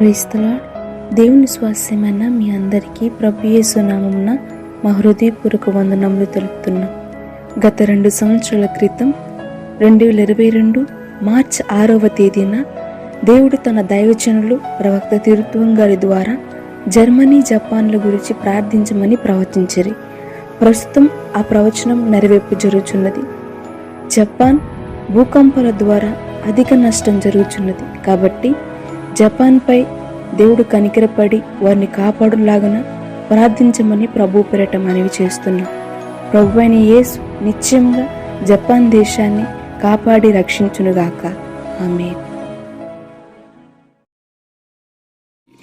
క్రైస్తలా దేవుని స్వాస్యమైన మీ అందరికీ ప్రభు యేసునామమున మా హృదయపూర్వక వందనములు తెలుపుతున్నా. గత రెండు సంవత్సరాల క్రితం రెండు వేల ఇరవై రెండు మార్చ్ ఆరవ తేదీన దేవుడు తన దైవజనులు ప్రవక్త తిరుత్వం గారి ద్వారా జర్మనీ జపాన్ల గురించి ప్రార్థించమని ప్రవచించరు. ప్రస్తుతం ఆ ప్రవచనం నెరవేర్పు జరుగుచున్నది. జపాన్ భూకంపాల ద్వారా అధిక నష్టం జరుగుతున్నది కాబట్టి జపాన్పై దేవుడు కనికరపడి వారిని కాపాడులాగన ప్రార్థించమని ప్రభు పెరట మనవి చేస్తున్నాం. ప్రభు అయిన యేసు నిత్యంగా జపాన్ దేశాన్ని కాపాడి రక్షించునుగాక. ఆమె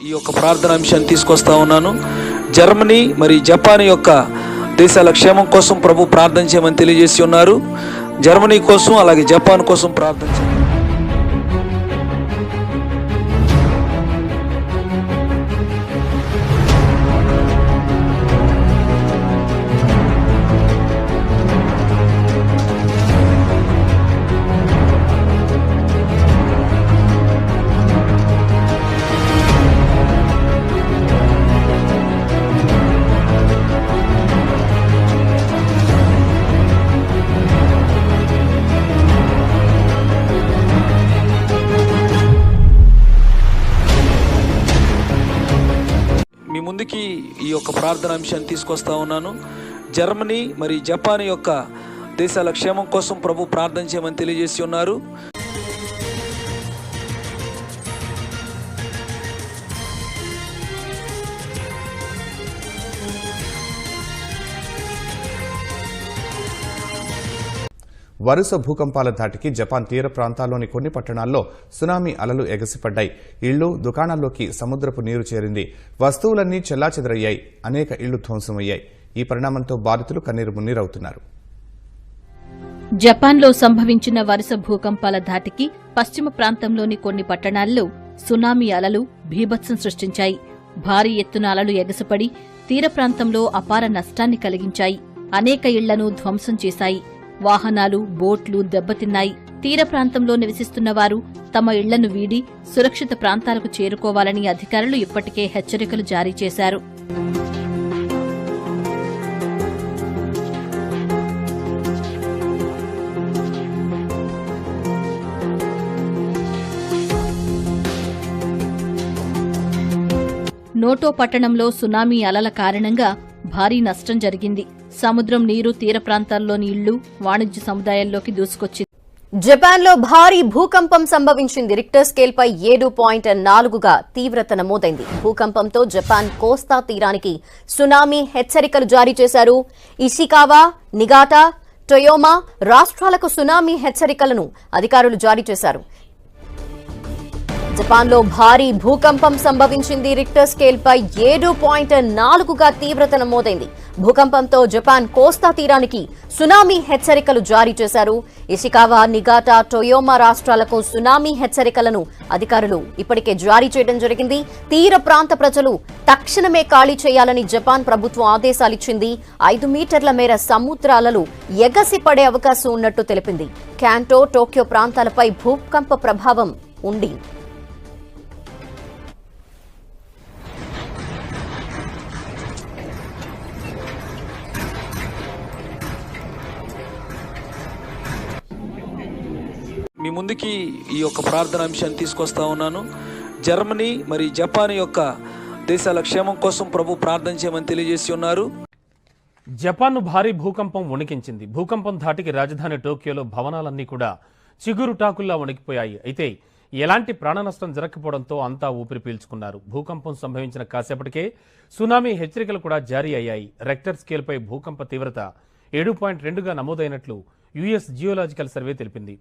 ఈ యొక్క ప్రార్థన అంశాన్ని తీసుకొస్తా ఉన్నాను. జర్మనీ మరి జపాన్ యొక్క దేశాల క్షేమం కోసం ప్రభు ప్రార్థన చేయమని తెలియజేసి ఉన్నారు. జర్మనీ కోసం అలాగే జపాన్ కోసం ప్రార్థన ముందుకి ఈ యొక్క ప్రార్థన అంశాన్ని తీసుకొస్తా ఉన్నాను. జర్మనీ మరి జపాన్ యొక్క దేశాల క్షేమం కోసం ప్రభు ప్రార్థన చేయమని తెలియజేసి ఉన్నారు. వరుస భూకంపాల ధాటికి జపాన్ తీర ప్రాంతాల్లోని కొన్ని పట్టణాల్లో సునామీ అలలు ఎగసిపడ్డాయి. ఇళ్ళు దుకాణాల్లోకి సముద్రపు నీరు చేరింది. వస్తువులన్నీ చెల్లాచెదరయ్యాయి. అనేక ఇళ్ళు ధ్వంసమయ్యాయి. ఈ పరిణామంతో బాధితులు కన్నీరు మున్నీరవుతున్నారు. జపాన్లో సంభవించిన వరుస భూకంపాల ధాటికి పశ్చిమ ప్రాంతంలోని కొన్ని పట్టణాల్లో సునామీ అలలు భీభత్సం సృష్టించాయి. భారీ ఎత్తున అలలు ఎగసిపడి తీర ప్రాంతంలో అపార నష్టాన్ని కలిగించాయి. అనేక ఇళ్ళను ధ్వంసం చేశాయి. వాహనాలు బోట్లు దెబ్బతిన్నాయి. తీర ప్రాంతంలో నివసిస్తున్న వారు తమ ఇళ్ళను వీడి సురక్షిత ప్రాంతాలకు చేరుకోవాలని అధికారులు ఇప్పటికే హెచ్చరికలు జారీ చేశారు. నోటో పట్టణంలో సునామీ అలల కారణంగా భారీ నష్టం జరిగింది. సముద్రం నీరు తీర ప్రాంతాల్లోని ఇళ్ళు వాణిజ్య సముదాయాల్లోకి దూసుకొచ్చింది. జపాన్లో భారీ భూకంపం సంభవించింది. రిక్టర్ స్కేల్ పై ఏడు పాయింట్ నాలుగుగా తీవ్రత నమోదైంది భూకంపంతో జపాన్ కోస్తా తీరానికి సునామీ హెచ్చరికలు జారీ చేశారు. ఇషికావా నిగాటా టొయోమా రాష్ట్రాలకు సునామీ హెచ్చరికలను అధికారులు జారీ చేశారు. జపాన్లో భారీ భూకంపం సంభవించింది. రిక్టర్ స్కేల్పై ఏడు పాయింట్ నాలుగుగా తీవ్రత నమోదైంది భూకంపంతో జపాన్ కోస్తా తీరానికి సునామీ హెచ్చరికలు జారీ చేశారు. ఇషికావా నిగాటా టొయోమా రాష్ట్రాలకు సునామీ హెచ్చరికలను అధికారులు ఇప్పటికే జారీ చేయడం జరిగింది. తీర ప్రాంత ప్రజలు తక్షణమే ఖాళీ చేయాలని జపాన్ ప్రభుత్వం ఆదేశాలిచ్చింది ఐదు మీటర్ల మేర సముద్రాలలో ఎగసి పడే అవకాశం ఉన్నట్టు తెలిపింది. క్యాంటో టోక్యో ప్రాంతాలపై భూకంప ప్రభావం ఉంది. మీ ముందుకి ఈ యొక్క ప్రార్థన అంశాన్ని తీసుకొస్తా ఉన్నాను. జర్మనీ మరి జపాన్ యొక్క దేశాల క్షేమం కోసం ప్రభు ప్రార్థన చేయమని తెలియజేసి ఉన్నారు. జపాన్ను భారీ భూకంపం వణికించింది. భూకంపం ధాటికి రాజధాని టోక్యోలో భవనాలన్నీ కూడా చిగురు టాకుల్లా వణికిపోయాయి. అయితే ఎలాంటి ప్రాణ నష్టం జరగకపోవడంతో అంతా ఊపిరి పీల్చుకున్నారు. భూకంపం సంభవించిన కాసేపటికే సునామీ హెచ్చరికలు కూడా జారీ అయ్యాయి. రెక్టర్ స్కేల్పై భూకంప తీవ్రత ఏడు పాయింట్ రెండుగా నమోదైనట్లు యుఎస్ జియోలాజికల్ సర్వే తెలిపింది.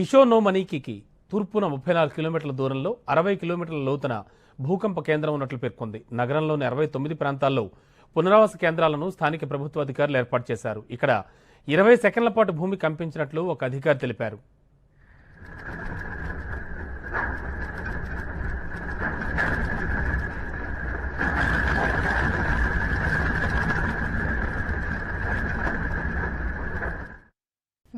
ఇషోనోమనీకి తూర్పున ముప్పై నాలుగు కిలోమీటర్ల దూరంలో అరవై కిలోమీటర్ల లోతున భూకంప కేంద్రం ఉన్నట్లు పేర్కొంది. నగరంలోని అరవై తొమ్మిది ప్రాంతాల్లో పునరావాస కేంద్రాలను స్థానిక ప్రభుత్వ అధికారులు ఏర్పాటు చేశారు. ఇక్కడ ఇరవై సెకండ్ల పాటు భూమి కంపించినట్లు ఒక అధికారి తెలిపారు.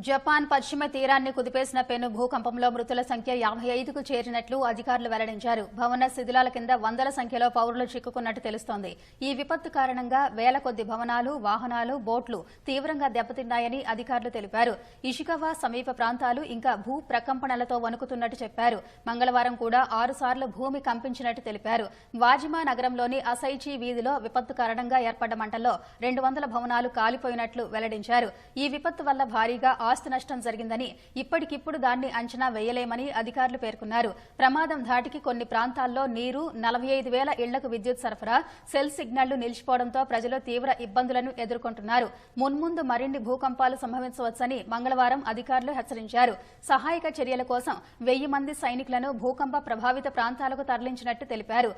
జపాన్ పశ్చిమ తీరాన్ని కుదిపేసిన పెను భూకంపంలో మృతుల సంఖ్య యాభై ఐదుకు చేరినట్లు అధికారులు వెల్లడించారు. భవన శిథిలాల కింద వందల సంఖ్యలో పౌరులు చిక్కుకున్నట్టు తెలుస్తోంది. ఈ విపత్తు కారణంగా వేల కొద్ది భవనాలు వాహనాలు బోట్లు తీవ్రంగా దెబ్బతిన్నాయని అధికారులు తెలిపారు. ఇషికవా సమీప ప్రాంతాలు ఇంకా భూ ప్రకంపనలతో వణుకుతున్నట్టు చెప్పారు. మంగళవారం కూడా ఆరుసార్లు భూమి కంపించినట్టు తెలిపారు. వాజిమా నగరంలోని అసైచి వీధిలో విపత్తు కారణంగా ఏర్పడ్డ మంటల్లో రెండు వందల భవనాలు కాలిపోయినట్లు వెల్లడించారు. ఈ విపత్తు వల్ల భారీగా ఆస్తి నష్టం జరిగిందని ఇప్పటికిప్పుడు దాన్ని అంచనా వేయలేమని అధికారులు పేర్కొన్నారు. ప్రమాదం ధాటికి కొన్ని ప్రాంతాల్లో నీరు నలభై ఐదు వేల ఇళ్ళకు విద్యుత్ సరఫరా సెల్ సిగ్నళ్ళు నిలిచిపోవడంతో ప్రజలు తీవ్ర ఇబ్బందులను ఎదుర్కొంటున్నారు. మున్ముందు మరిన్ని భూకంపాలు సంభవించవచ్చని మంగళవారం అధికారులు హెచ్చరించారు. సహాయక చర్యల కోసం వెయ్యి మంది సైనికులను భూకంప ప్రభావిత ప్రాంతాలకు తరలించినట్టు తెలిపారు.